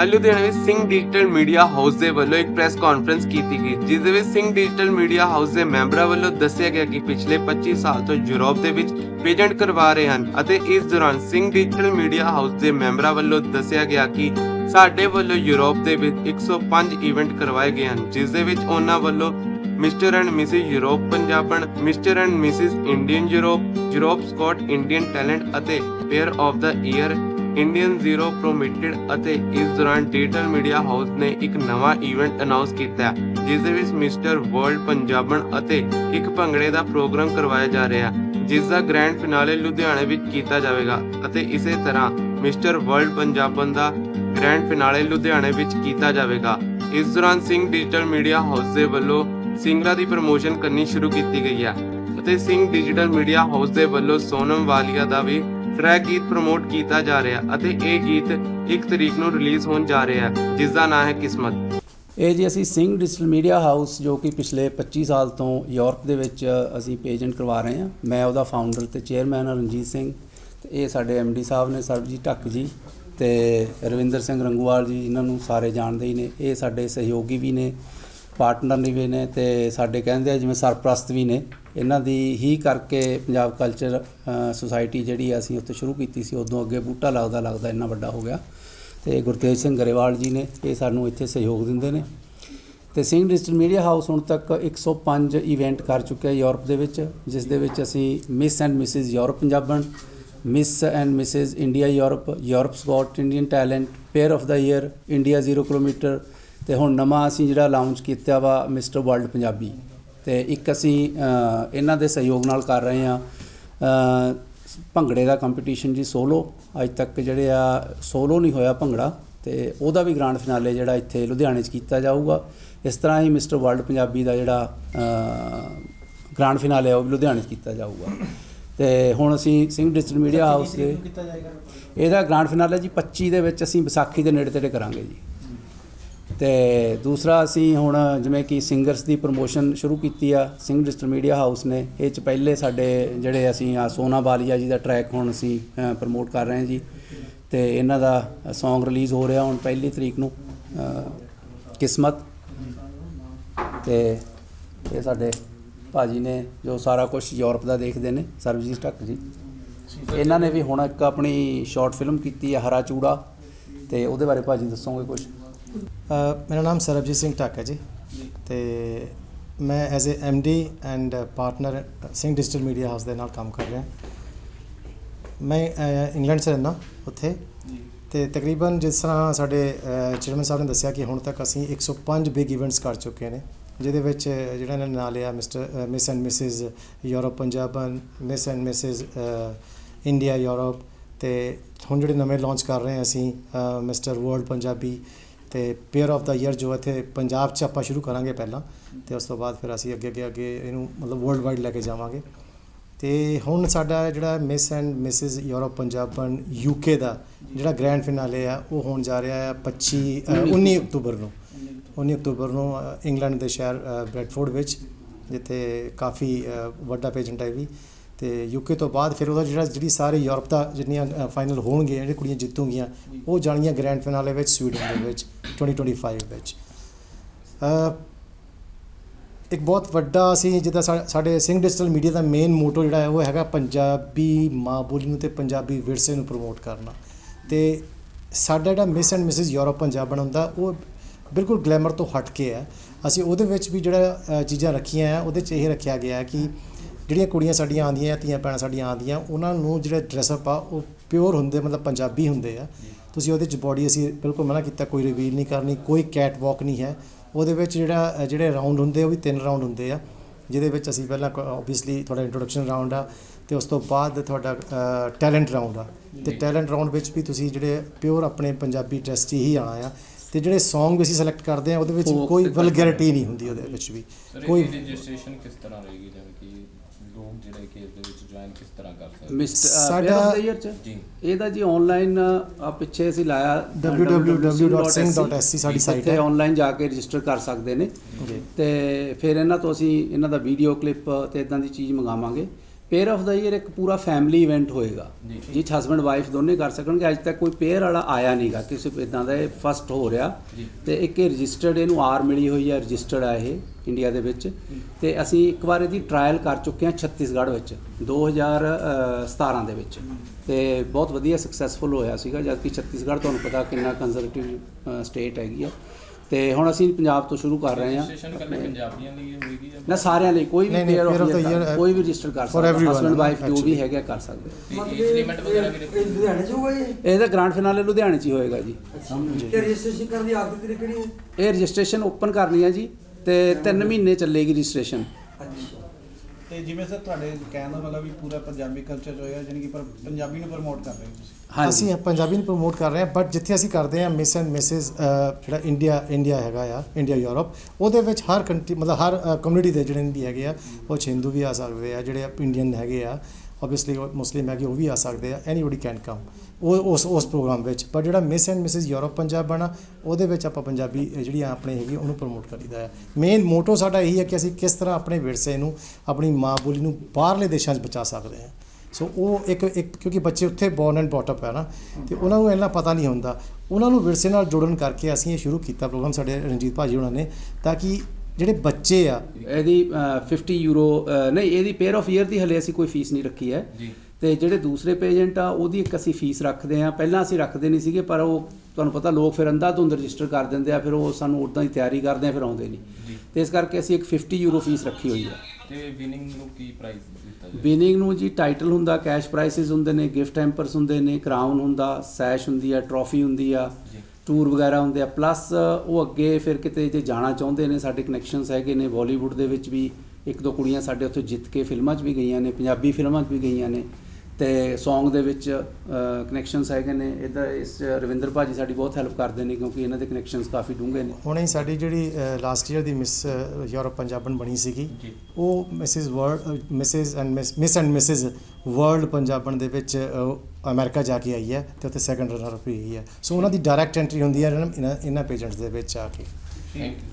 ਅੱਜ ਲੁਧਿਆਣਾ ਵਿੱਚ Singh digital media house ਦੇ ਵੱਲੋਂ ਇੱਕ ਪ੍ਰੈਸ ਕਾਨਫਰੰਸ ਕੀਤੀ ਗਈ, ਜਿਸ ਦੇ ਵਿੱਚ ਸਿੰਘ ਡਿਜੀਟਲ ਮੀਡੀਆ ਹਾਊਸ ਦੇ ਮੈਂਬਰਾਂ ਵੱਲੋਂ ਦੱਸਿਆ ਗਿਆ ਕਿ ਪਿਛਲੇ 25 ਸਾਲ ਤੋਂ ਯੂਰਪ ਦੇ ਵਿੱਚ ਪੇਜੈਂਟ ਕਰਵਾ ਰਹੇ ਹਨ ਅਤੇ ਇਸ ਦੌਰਾਨ ਸਿੰਘ ਡਿਜੀਟਲ ਮੀਡੀਆ ਹਾਊਸ ਦੇ ਮੈਂਬਰਾਂ ਵੱਲੋਂ ਦੱਸਿਆ ਗਿਆ ਕਿ ਸਾਡੇ ਵੱਲੋਂ ਯੂਰਪ ਦੇ ਵਿੱਚ 105 ਇਵੈਂਟ ਕਰਵਾਏ ਗਏ ਹਨ, ਜਿਸ ਦੇ ਵਿੱਚ ਉਹਨਾਂ ਵੱਲੋਂ mister and missus Europe Punjaban mister and missus Indian Europe Europe Scot Indian talent ਅਤੇ pair of the year Indian zero promoted ਅਤੇ ਇਸ ਦੌਰਾਨ ਡਿਜੀਟਲ ਮੀਡੀਆ ਹਾਊਸ ਨੇ ਇੱਕ ਨਵਾਂ ਇਵੈਂਟ ਅਨਾਉਂਸ ਕੀਤਾ ਜਿਸ ਦੇ ਵਿੱਚ ਮਿਸਟਰ ਵਰਲਡ ਪੰਜਾਬਣ ਅਤੇ ਇੱਕ ਭੰਗੜੇ ਦਾ ਪ੍ਰੋਗਰਾਮ ਕਰਵਾਇਆ ਜਾ ਰਿਹਾ ਹੈ, ਜਿਸ ਦਾ ਗ੍ਰੈਂਡ ਫਿਨਾਲੇ ਲੁਧਿਆਣੇ ਵਿੱਚ ਕੀਤਾ ਜਾਵੇਗਾ ਅਤੇ ਇਸੇ ਤਰ੍ਹਾਂ ਮਿਸਟਰ ਵਰਲਡ ਪੰਜਾਬਣ ਦਾ ਗ੍ਰੈਂਡ ਫਿਨਾਲੇ ਲੁਧਿਆਣੇ ਵਿੱਚ ਕੀਤਾ ਜਾਵੇਗਾ। ਇਸ ਦੌਰਾਨ ਸਿੰਘ ਡਿਜੀਟਲ ਮੀਡੀਆ ਹਾਊਸ ਦੇ ਵੱਲੋਂ ਸਿੰਗਰਾਂ ਦੀ ਪ੍ਰਮੋਸ਼ਨ ਕਰਨੀ ਸ਼ੁਰੂ ਕੀਤੀ ਗਈ ਹੈ। ਅਤੇ ਸਿੰਘ ਡਿਜੀਟਲ ਮੀਡੀਆ ਹਾਊਸ ਦੇ ਵੱਲੋਂ ਸੋਨਮ ਵਾਲੀਆ ਦਾ ਵੀ ਟਰੈਕ ਗੀਤ ਪ੍ਰਮੋਟ ਕੀਤਾ ਜਾ ਰਿਹਾ ਅਤੇ ਇਹ ਗੀਤ 1 ਤਰੀਕ ਨੂੰ ਰਿਲੀਜ਼ ਹੋਣ ਜਾ ਰਿਹਾ ਹੈ, ਜਿਸ ਦਾ ਨਾਮ ਹੈ ਕਿਸਮਤ। ਇਹ ਜੀ ਅਸੀਂ ਸਿੰਘ ਡਿਜੀਟਲ ਮੀਡੀਆ ਹਾਊਸ ਜੋ ਕਿ ਪਿਛਲੇ 25 ਸਾਲ ਤੋਂ ਯੂਰਪ ਦੇ ਵਿੱਚ ਅਸੀਂ ਪੇਜੈਂਟ ਕਰਵਾ ਰਹੇ ਹਾਂ। ਮੈਂ ਉਹਦਾ ਫਾਊਂਡਰ ਤੇ ਚੇਅਰਮੈਨ ਰਣਜੀਤ ਸਿੰਘ। ਤੇ ਇਹ ਸਾਡੇ ਡੀ ਸਾਹਿਬ ਨੇ ਸਰਬਜੀਤ ਢੱਕ ਜੀ ਤੇ ਰਵਿੰਦਰ ਸਿੰਘ ਰੰਗੂਵਾਲ ਜੀ ਇਹਨਾਂ ਨੂੰ ਸਾਰੇ ਜਾਣਦੇ ਹੀ ਨੇ। ਇਹ ਸਾਡੇ ਸਹਿਯੋਗੀ ਵੀ ਨੇ। ਪਾਰਟਨਰ ਵੀ ਨੇ ਤੇ ਸਾਡੇ ਕਹਿੰਦੇ ਆ ਜਿਵੇਂ ਸਰਪ੍ਰਸਤ ਵੀ ਨੇ, ਇਹਨਾਂ ਦੀ ਹੀ ਕਰਕੇ ਪੰਜਾਬ ਕਲਚਰ ਸੁਸਾਇਟੀ ਜਿਹੜੀ ਅਸੀਂ ਉੱਥੇ ਸ਼ੁਰੂ ਕੀਤੀ ਸੀ, ਉਦੋਂ ਅੱਗੇ ਬੂਟਾ ਲੱਗਦਾ ਲੱਗਦਾ ਇੰਨਾ ਵੱਡਾ ਹੋ ਗਿਆ। ਤੇ ਗੁਰਤੇਜ ਸਿੰਘ ਗਰੇਵਾਲ ਜੀ ਨੇ ਇਹ ਸਾਨੂੰ ਇੱਥੇ ਸਹਿਯੋਗ ਦਿੰਦੇ ਨੇ। ਤੇ ਸਿੰਘ ਡਿਜੀਟਲ ਮੀਡੀਆ ਹਾਊਸ ਹੁਣ ਤੱਕ 105 ਇਵੈਂਟ ਕਰ ਚੁੱਕਿਆ ਯੂਰਪ ਦੇ ਵਿੱਚ, ਜਿਸ ਦੇ ਵਿੱਚ ਅਸੀਂ miss and missus Europe Punjaban miss and missus India Europe Europe sport Indian talent pair of the year India 0 kilometre ਤੇ ਹੁਣ ਨਵਾਂ ਅਸੀਂ ਜਿਹੜਾ ਲਾਂਚ ਕੀਤਾ ਵਾ ਮਿਸਟਰ ਵਰਲਡ ਪੰਜਾਬੀ ਤੇ ਇੱਕ ਅਸੀਂ ਇਹਨਾਂ ਦੇ ਸਹਿਯੋਗ ਨਾਲ ਕਰ ਰਹੇ ਅ, ਭੰਗੜੇ ਦਾ ਕੰਪੀਟੀਸ਼ਨ ਜੀ ਸੋਲੋ ਅੱਜ ਤੱਕ ਜਿਹੜੇ ਆ ਸੋਲੋ ਨਹੀਂ ਹੋਇਆ ਭੰਗੜਾ ਤੇ ਉਹਦਾ ਵੀ ਗ੍ਰਾਂਡ ਫਿਨਾਲੇ ਜਿਹੜਾ ਇੱਥੇ ਲੁਧਿਆਣੇ 'ਚ ਕੀਤਾ ਜਾਊਗਾ। ਇਸ ਤਰ੍ਹਾਂ ਹੀ ਮਿਸਟਰ ਵਰਲਡ ਪੰਜਾਬੀ ਦਾ ਜਿਹੜਾ ਗ੍ਰਾਂਡ ਫਿਨਾਲੇ ਆ ਉਹ ਵੀ ਲੁਧਿਆਣੇ 'ਚ ਕੀਤਾ ਜਾਊਗਾ। ਤੇ ਹੁਣ ਅਸੀਂ ਸਿੰਘ ਡਿਜੀਟਲ ਮੀਡੀਆ ਹਾਊਸ ਦੇ ਇਹਦਾ ਗ੍ਰਾਂਡ ਫਿਨਾਲੇ ਜੀ 25 ਦੇ ਵਿੱਚ ਅਸੀਂ ਵਿਸਾਖੀ ਦੇ ਨੇੜੇ ਤੇੜੇ ਕਰਾਂਗੇ ਜੀ। ਤੇ ਦੂਸਰਾ ਅਸੀਂ ਹੁਣ ਜਿਵੇਂ ਕਿ ਸਿੰਗਰਸ ਦੀ ਪ੍ਰੋਮੋਸ਼ਨ ਸ਼ੁਰੂ ਕੀਤੀ ਆ ਸਿੰਘ ਡਿਸਟਰ ਮੀਡੀਆ ਹਾਊਸ ਨੇ ਇਹ ਚ ਪਹਿਲੇ ਸਾਡੇ ਜਿਹੜੇ ਅਸੀਂ ਆ ਸੋਨਾ ਬਾਲੀਆ ਜੀ ਦਾ ਟਰੈਕ ਹੁਣ ਅਸੀਂ ਪ੍ਰਮੋਟ ਕਰ ਰਹੇ ਹਾਂ ਜੀ। ਤੇ ਇਹਨਾਂ ਦਾ Song ਰਿਲੀਜ਼ ਹੋ ਰਿਹਾ ਹੁਣ ਪਹਿਲੀ ਤਰੀਕ ਨੂੰ ਕਿਸਮਤ। ਤੇ ਇਹ ਸਾਡੇ ਭਾਜੀ ਨੇ ਜੋ ਸਾਰਾ ਕੁਝ ਯੂਰਪ ਦਾ ਦੇਖਦੇ ਨੇ ਸਰਬਜੀਤ ਢੱਕ ਜੀ। ਇਹਨਾਂ ਨੇ ਵੀ ਹੁਣ ਇੱਕ ਆਪਣੀ ਸ਼ਾਰਟ ਫਿਲਮ ਕੀਤੀ ਹੈ ਹਰਾ ਚੂੜਾ। ਤੇ ਉਹਦੇ ਬਾਰੇ ਭਾਜੀ ਦੱਸੋਗੇ ਕੁਝ ਅ, ਮੇਰਾ ਨਾਮ ਸਰਬਜੀਤ ਸਿੰਘ ਟੱਕ ਜੀ ਤੇ ਮੈਂ as a D and partner Singh digital media house ਦੇ ਨਾਲ ਕੰਮ ਕਰ ਰਿਹਾ। ਮੈਂ ਇੰਗਲੈਂਡ 'ਚ ਰਹਿੰਦਾ ਉੱਥੇ। ਤੇ ਤਕਰੀਬਨ ਜਿਸ ਤਰ੍ਹਾਂ ਸਾਡੇ ਚੇਅਰਮੈਨ ਸਾਹਿਬ ਨੇ ਦੱਸਿਆ ਕਿ ਹੁਣ ਤੱਕ ਅਸੀਂ 105 ਬਿਗ ਇਵੈਂਟਸ ਕਰ ਚੁੱਕੇ ਨੇ ਜਿਹਦੇ ਵਿੱਚ ਜਿਹੜਾ ਇਹਨਾਂ ਨੇ ਨਾਂ ਲਿਆ mister miss and missus Europe Punjaban miss and missus India Europe ਤੇ ਹੁਣ ਜਿਹੜੇ ਨਵੇਂ ਲਾਂਚ ਕਰ ਰਹੇ ਹਾਂ ਅਸੀਂ ਮਿਸਟਰ ਵਰਲਡ ਪੰਜਾਬੀ ਤੇ ਪੇਅਰ ਆਫ ਦਾ ਈਅਰ ਜੋ ਇੱਥੇ ਪੰਜਾਬ 'ਚ ਆਪਾਂ ਸ਼ੁਰੂ ਕਰਾਂਗੇ ਪਹਿਲਾਂ ਤੇ ਉਸ ਤੋਂ ਬਾਅਦ ਫਿਰ ਅਸੀਂ ਅੱਗੇ ਅੱਗੇ ਅੱਗੇ ਇਹਨੂੰ ਮਤਲਬ ਵਰਲਡ ਵਾਈਡ ਲੈ ਕੇ ਜਾਵਾਂਗੇ। ਤੇ ਹੁਣ ਸਾਡਾ ਜਿਹੜਾ miss and missus Europe Punjaban UK ਦਾ ਜਿਹੜਾ ਗ੍ਰੈਂਡ ਫਿਨਾਲੇ ਆ ਉਹ ਹੋਣ ਜਾ ਰਿਹਾ ਹੈ 25 ਅ, 19 ਅਕਤੂਬਰ। ਨੂੰ। 19 ਅਕਤੂਬਰ ਨੂੰ ਇੰਗਲੈਂਡ ਦੇ ਸ਼ਹਿਰ ਬ੍ਰੈਡਫੋਰਡ ਵਿੱਚ ਜਿੱਥੇ ਕਾਫੀ ਵੱਡਾ ਪੇਜੈਂਟ ਹੈ ਵੀ। ਤੇ ਯੂਕੇ ਤੋਂ ਬਾਅਦ ਫਿਰ ਉਹਦਾ ਜਿਹੜਾ ਜਿਹੜੀ ਸਾਰੇ ਯੂਰਪ ਦਾ ਜਿੰਨੀਆਂ ਫਾਈਨਲ ਹੋਣਗੀਆਂ ਜਿਹੜੀਆਂ ਕੁੜੀਆਂ ਜਿੱਤੂਗੀਆਂ, ਉਹ ਜਾਣਗੀਆਂ ਗ੍ਰੈਂਡ ਫਿਨਾਲੇ ਵਿੱਚ, ਸਵੀਡਨ ਦੇ ਵਿੱਚ 2025 ਵਿੱਚ। ਇੱਕ ਬਹੁਤ ਵੱਡਾ ਅਸੀਂ ਜਿੱਦਾਂ ਸਾ- ਸਾਡੇ ਸਿੰਘ ਡਿਜੀਟਲ ਮੀਡੀਆ ਦਾ ਮੇਨ ਮੋਟੋ ਜਿਹੜਾ ਹੈ, ਉਹ ਹੈਗਾ ਪੰਜਾਬੀ ਮਾਂ ਬੋਲੀ ਨੂੰ ਤੇ ਪੰਜਾਬੀ ਵਿਰਸੇ ਨੂੰ ਪ੍ਰਮੋਟ ਕਰਨਾ। ਤੇ ਸਾਡਾ ਜਿਹੜਾ miss and missus Europe Punjab ਬਣਾਉਂਦਾ, ਉਹ ਬਿਲਕੁਲ ਗਲੈਮਰ ਤੋਂ ਹਟ ਕੇ ਹੈ। ਅਸੀਂ ਉਹਦੇ ਵਿੱਚ ਵੀ ਜਿਹੜਾ ਚੀਜ਼ਾਂ ਰੱਖੀਆਂ ਆ ਉਹਦੇ 'ਚ ਇਹ ਰੱਖਿਆ ਗਿਆ ਹੈ ਕਿ ਜਿਹੜੀਆਂ ਕੁੜੀਆਂ ਸਾਡੀਆਂ ਆਉਂਦੀਆਂ ਧੀਆਂ ਭੈਣਾਂ ਸਾਡੀਆਂ ਆਉਂਦੀਆਂ ਉਹਨਾਂ ਨੂੰ ਜਿਹੜੇ ਡਰੈਸਅਪ ਆ ਉਹ ਪਿਓਰ ਹੁੰਦੇ ਮਤਲਬ ਪੰਜਾਬੀ ਹੁੰਦੇ ਆ। ਤੁਸੀਂ ਉਹਦੇ 'ਚ ਬੋਡੀ ਅਸੀਂ ਬਿਲਕੁਲ ਮਨਾ ਕੀਤਾ ਕੋਈ ਰਿਵੀਲ ਨਹੀਂ ਕਰਨੀ ਕੋਈ ਕੈਟ ਵਾਕ ਨਹੀਂ ਹੈ। ਉਹਦੇ ਵਿੱਚ ਜਿਹੜਾ ਜਿਹੜੇ ਰਾਉਂਡ ਹੁੰਦੇ ਆ ਉਹ ਵੀ ਤਿੰਨ ਰਾਉਂਡ ਹੁੰਦੇ ਆ ਜਿਹਦੇ ਵਿੱਚ ਅਸੀਂ ਪਹਿਲਾਂ ਆਬਵੀਅਸਲੀ ਤੁਹਾਡਾ ਇੰਟਰੋਡਕਸ਼ਨ ਰਾਉਂਡ ਆ ਤੇ ਉਸ ਤੋਂ ਬਾਅਦ ਤੁਹਾਡਾ ਟੈਲੈਂਟ ਰਾਉਂਡ ਆ। ਤੇ ਟੈਲੈਂਟ ਰਾਉਂਡ ਵਿੱਚ ਵੀ ਤੁਸੀਂ ਜਿਹੜੇ ਪਿਓਰ ਆਪਣੇ ਪੰਜਾਬੀ ਡਰੈਸ 'ਚ ਹੀ ਆਣਾ ਆ। ਤੇ ਜਿਹੜੇ Song ਵੀ ਅਸੀਂ ਸਿਲੈਕਟ ਕਰਦੇ ਆ ਉਹਦੇ ਵਿੱਚ ਕੋਈ ਵਲਗੈਰਿਟੀ ਨਹੀਂ ਹੁੰਦੀ ਉਹਦੇ ਵਿੱਚ ਵੀ। ਕੋਈ ਰਜਿਸਟ੍ਰੇਸ਼ਨ ਕਿਸ ਤਰ੍ਹਾਂ ਰਹੇਗੀ? ਜਿਵੇਂ ਕਿ ਲੋਕ ਜਿਹੜੇ ਕਿ ਇਸ ਦੇ ਵਿੱਚ ਜੁਆਇਨ ਕਿਸ ਤਰ੍ਹਾਂ ਕਰ ਸਕਦੇ ਮਿਸਟਰ ਸਾਡਾ- ਸਾਡਾ ਚ? ਜੀ। ਇਹਦਾ ਜੀ ਆਨਲਾਈਨ ਆ ਪਿੱਛੇ ਅਸੀਂ ਲਾਇਆ www.sing.sc ਸਾਡੀ site ਇੱਥੇ ਹੈ। ਆਨਲਾਈਨ ਜਾ ਕੇ ਰਜਿਸਟਰ ਕਰ ਸਕਦੇ ਨੇ। ਜੀ ਤੇ ਫਿਰ ਇਹਨਾਂ ਤੋਂ ਅਸੀਂ ਇਹਨਾਂ ਦਾ ਵੀਡੀਓ ਕਲਿੱਪ ਤੇ ਇਦਾਂ ਦੀ ਚੀਜ਼ ਮੰਗਾਵਾਂਗੇ। ਪੇਅਰ ਆਫ ਦਾ ਈਅਰ ਇੱਕ ਪੂਰਾ ਫੈਮਿਲੀ ਇਵੈਂਟ ਹੋਏਗਾ। ਜੀ। ਹਸਬੰਡ ਵਾਈਫ ਦੋਨੇ ਕਰ ਸਕਣਗੇ। ਅੱਜ ਤੱਕ ਕੋਈ ਪੇਅਰ ਵਾਲਾ ਆਇਆ ਨਹੀਂਗਾ। ਕਿਸੇ ਇਦਾਂ ਦਾ ਇਹ ਫਸਟ ਹੋ ਰਿਹਾ। ਤੇ ਇੱਕ ਇਹ ਰਜਿਸਟਰਡ ਇਹਨੂੰ ਆਰ ਮਿਲੀ ਹੋਈ ਹੈ ਰਜਿਸਟਰਡ ਆ ਇਹ ਇੰਡੀਆ ਦੇ ਵਿੱਚ। ਤੇ ਅਸੀਂ ਇੱਕ ਵਾਰ ਇਹਦੀ ਟ੍ਰਾਇਲ ਕਰ ਚੁੱਕੇ ਹਾਂ ਛੱਤੀਸਗੜ੍ਹ ਵਿੱਚ 2017 ਦੇ ਵਿੱਚ। ਤੇ ਬਹੁਤ ਵਧੀਆ ਸਕਸੈਸਫੁਲ ਹੋਇਆ ਸੀਗਾ। ਜਦ ਕਿ ਛੱਤੀਸਗੜ੍ਹ ਤੁਹਾਨੂੰ ਪਤਾ ਕਿੰਨਾ ਕੰਜ਼ਰਵੇਟਿਵ ਸਟੇਟ ਹੈਗੀ ਆ। ਤੇ ਹੁਣ ਅਸੀਂ ਪੰਜਾਬ ਤੋਂ ਸ਼ੁਰੂ ਕਰ ਰਹੇ ਹਾਂ। ਰਜਿਸਟ੍ਰੇਸ਼ਨ ਕੱਲੇ ਪੰਜਾਬੀਆਂ ਲਈ ਹੋਏਗੀ ਜਾਂ ਨਾ ਸਾਰਿਆਂ ਲਈ ਕੋਈ ਵੀ ਨਹੀਂ, ਨਹੀਂ, pair pair of the year, of ਕੋਈ ਵੀ ਰਜਿਸਟਰ ਕਰ for ਸਕਦਾ everyone, ਹਸਬੰਡ ਵਾਈਫ ਜੋ ਵੀ actually. ਹੈਗਾ ਕਰ ਸਕਦੇ। ਏਜ ਲਿਮਿਟ ਵਗੈਰਾ ਵੀ ਰੱਖੀ ਲੁਧਿਆਣੇ ਚ ਹੋਗਾ ਇਹ? ਇਹਦਾ ਗ੍ਰਾਂਡ ਫਿਨਾਲੇ ਲੁਧਿਆਣੇ 'ਚ ਹੀ ਹੋਏਗਾ ਜੀ। ਤੇ ਰਜਿਸਟ੍ਰੇਸ਼ਨ ਕਰਨ ਦੀ ਆਖਰੀ ਤਰੀਕ ਕਿਹੜੀ ਹੈ? ਇਹ ਰਜਿਸਟ੍ਰੇਸ਼ਨ ਓਪਨ ਕਰਨੀ ਹੈ ਜੀ ਤੇ 3 ਮਹੀਨੇ ਚੱਲੇਗੀ ਰਜਿਸਟ੍ਰੇਸ਼ਨ ਅੱਛਾ। ਤੇ ਜਿਵੇਂ ਸਰ ਤੁਹਾਡੇ ਕਹਿਣ ਦਾ ਮਤਲਬ ਵੀ ਪੂਰਾ ਪੰਜਾਬੀ ਕਲਚਰ ਜੋ ਹੈ ਜਾਨੀ ਕਿ ਪਰ ਪੰਜਾਬੀ ਨੂੰ ਪ੍ਰਮੋਟ ਕਰ ਰਹੇ ਹੋ ਤੁਸੀਂ। ਹਾਂਜੀ। ਅਸੀਂ ਪੰਜਾਬੀ ਨੂੰ ਪ੍ਰਮੋਟ ਕਰ ਰਹੇ ਹਾਂ ਬਟ ਜਿੱਥੇ ਅਸੀਂ ਕਰਦੇ ਹਾਂ ਮਿਸ ਐਂਡ ਮਿਸਿਸ ਜਿਹੜਾ ਇੰਡੀਆ ਇੰਡੀਆ ਹੈਗਾ ਆ ਇੰਡੀਆ ਯੂਰਪ ਉਹਦੇ ਵਿੱਚ ਹਰ ਕੰਟਰੀ ਮਤਲਬ ਹਰ ਕਮਿਊਨਿਟੀ ਦੇ ਜਿਹੜੇ ਵੀ ਹੈਗੇ ਆ ਉਹ 'ਚ ਹਿੰਦੂ ਵੀ ਆ ਸਕਦੇ ਆ ਜਿਹੜੇ ਇੰਡੀਅਨ ਹੈਗੇ ਆ ਆਬਵੀਅਸਲੀ ਮੁਸਲਿਮ ਹੈਗੇ ਉਹ ਵੀ ਆ ਸਕਦੇ ਆ ਐਨੀਬਾਡੀ ਕੈਨ ਕਮ ਉਹ ਉਸ ਉਸ ਪ੍ਰੋਗਰਾਮ ਵਿੱਚ ਪਰ ਜਿਹੜਾ miss and missus Europe Punjab ਬਣਾ ਉਹਦੇ ਵਿੱਚ ਆਪਾਂ ਪੰਜਾਬੀ ਅ, ਜਿਹੜੀ ਆਪਣੇ ਹੈਗੀ ਉਹਨੂੰ ਪ੍ਰਮੋਟ ਕਰੀਦਾ ਹੈ। ਮੇਨ ਮੋਟੋ ਸਾਡਾ ਇਹੀ ਹੈ ਕਿ ਅਸੀਂ ਕਿਸ ਤਰ੍ਹਾਂ ਆਪਣੇ ਵਿਰਸੇ ਨੂੰ ਆਪਣੀ ਮਾਂ ਬੋਲੀ ਨੂੰ ਬਾਹਰਲੇ ਦੇਸ਼ਾਂ 'ਚ ਬਚਾ ਸਕਦੇ ਹਾਂ। ਸੋ ਉਹ ਇੱਕ ਇੱਕ ਕਿਉਂਕਿ ਬੱਚੇ ਉੱਥੇ ਬੌਰਨ ਐਂਡ ਬੌਟ ਅਪ ਹੈ ਨਾ ਤੇ ਉਹਨਾਂ ਨੂੰ ਇੰਨਾ ਪਤਾ ਨਹੀਂ ਹੁੰਦਾ। ਉਹਨਾਂ ਨੂੰ ਵਿਰਸੇ ਨਾਲ ਜੋੜਨ ਕਰਕੇ ਅਸੀਂ ਇਹ ਸ਼ੁਰੂ ਕੀਤਾ ਪ੍ਰੋਗਰਾਮ ਸਾਡੇ ਰਣਜੀਤ ਭਾਜੀ ਉਹਨਾਂ ਨੇ ਤਾਂ ਕਿ ਜਿਹੜੇ ਬੱਚੇ ਆ। ਇਹਦੀ ਅ, 50 ਯੂਰੋ ਨਹੀਂ ਇਹਦੀ ਪੇਅਰ ਆਫ ਈਅਰ ਦੀ ਹਲੇ ਅਸੀਂ ਕੋਈ ਫੀਸ ਨਹੀਂ ਰੱਖੀ ਹੈ। ਜੀ। ਤੇ ਜਿਹੜੇ ਦੂਸਰੇ ਪੇਜੈਂਟ ਆ ਉਹਦੀ ਇੱਕ ਅਸੀਂ ਫੀਸ ਰੱਖਦੇ ਆ ਪਹਿਲਾਂ ਅਸੀਂ ਰੱਖਦੇ ਨਹੀਂ ਸੀਗੇ ਪਰ ਉਹ ਤੁਹਾਨੂੰ ਪਤਾ ਲੋਕ ਫਿਰ ਅੰਧਾਧੁੰਦ ਰਜਿਸਟਰ ਕਰ ਦਿੰਦੇ ਆ ਫਿਰ ਉਹ ਸਾਨੂੰ ਉਦਾਂ ਹੀ ਤਿਆਰੀ ਕਰਦੇ ਆ ਫਿਰ ਆਉਂਦੇ ਨਹੀਂ। ਤੇ ਇਸ ਕਰਕੇ ਅਸੀਂ ਇੱਕ 50 ਯੂਰੋ ਫੀਸ ਰੱਖੀ ਹੋਈ ਹੈ। ਤੇ ਵਿਨਿੰਗ ਨੂੰ ਕੀ ਪ੍ਰਾਈਜ਼ ਦਿੱਤਾ ਜਾਏ ਵਿਨਿੰਗ ਨੂੰ ਜੀ ਟਾਈਟਲ ਹੁੰਦਾ ਕੈਸ਼ ਪ੍ਰਾਈਸਿਸ ਹੁੰਦੇ ਨੇ ਗਿਫਟ ਹੈਂਪਰਸ ਹੁੰਦੇ ਨੇ ਕਰਾਊਨ ਹੁੰਦਾ ਸੈਸ਼ ਹੁੰਦੀ ਆ ਟਰੋਫੀ ਹੁੰਦੀ ਆ। ਟੂਰ ਵਗੈਰਾ ਹੁੰਦੇ ਆ। ਪਲੱਸ ਉਹ ਅੱਗੇ ਫਿਰ ਕਿਤੇ ਜੇ ਜਾਣਾ ਚਾਹੁੰਦੇ ਨੇ, ਸਾਡੇ ਕਨੈਕਸ਼ਨਸ ਹੈਗੇ ਨੇ ਬਾਲੀਵੁੱਡ ਦੇ ਵਿੱਚ ਵੀ ਇੱਕ ਦੋ ਕੁੜੀਆਂ ਸਾਡੇ ਉੱਥੇ ਜਿੱਤ ਕੇ ਫਿਲਮਾਂ 'ਚ ਵੀ ਗਈਆਂ ਨੇ, ਪੰਜਾਬੀ ਫਿਲਮਾਂ 'ਚ ਵੀ ਗਈਆਂ ਨੇ। ਤੇ Song ਦੇ ਵਿੱਚ ਕਨੈਕਸ਼ਨਸ ਹੈਗੇ ਨੇ। ਇਹਦਾ ਇਸ 'ਚ ਰਵਿੰਦਰ ਭਾਜੀ ਸਾਡੀ ਬਹੁਤ ਹੈਲਪ ਕਰਦੇ ਨੇ ਕਿਉਂਕਿ ਇਹਨਾਂ ਦੇ ਕਨੈਕਸ਼ਨਸ ਕਾਫੀ ਡੂੰਘੇ ਨੇ। ਹੁਣੇ ਹੀ ਸਾਡੀ ਜਿਹੜੀ ਲਾਸਟ ਈਅਰ ਦੀ ਮਿਸ ਯੂਰਪ ਪੰਜਾਬਣ ਬਣੀ ਸੀਗੀ। ਉਹ missus world missus and miss and missus world Punjaban ਦੇ ਵਿੱਚ ਅਮਰੀਕਾ ਜਾ ਕੇ ਆਈ ਹੈ ਤੇ ਉੱਥੇ ਸੈਕੰਡ ਰਨਰ ਅਪ ਹੋਈ ਹੈ। ਸੋ ਉਹਨਾਂ ਦੀ ਡਾਇਰੈਕਟ ਐਂਟਰੀ ਹੁੰਦੀ ਹੈ ਇਹਨਾਂ- ਇਹਨਾਂ ਇਹਨਾਂ ਪੇਜੈਂਟਸ ਦੇ ਵਿੱਚ ਆ ਕੇ। Thank you